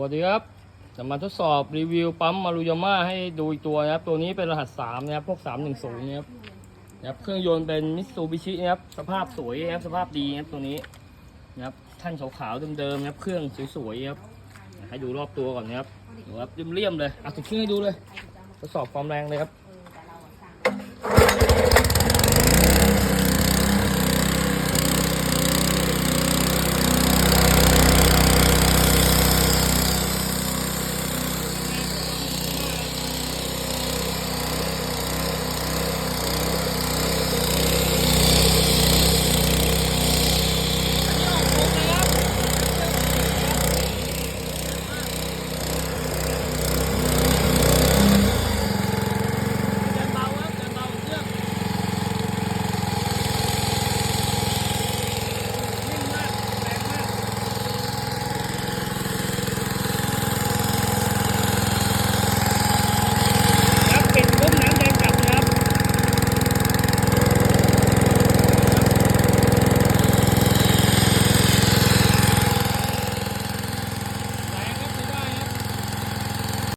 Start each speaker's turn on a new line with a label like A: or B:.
A: วัสดีครับ จะมาทดสอบรีวิวปั๊มมารุยาม่าให้ดูอีกตัวนะครับ ตัวนี้เป็นรหัส3นะครับ พวก 310นะครับนะครับ เครื่องยนต์เป็นมิตซูบิชินะครับ สภาพสวยนะครับ สภาพดีนะครับตัวนี้นะครับท่านขาวๆเดิมๆนะครับ เครื่องสวยๆครับ ให้ดูรอบตัวก่อนนะครับดูครับเลี่ยมๆเลย อะติดเครื่องให้ดูเลย ทดสอบความแรงเลยครับ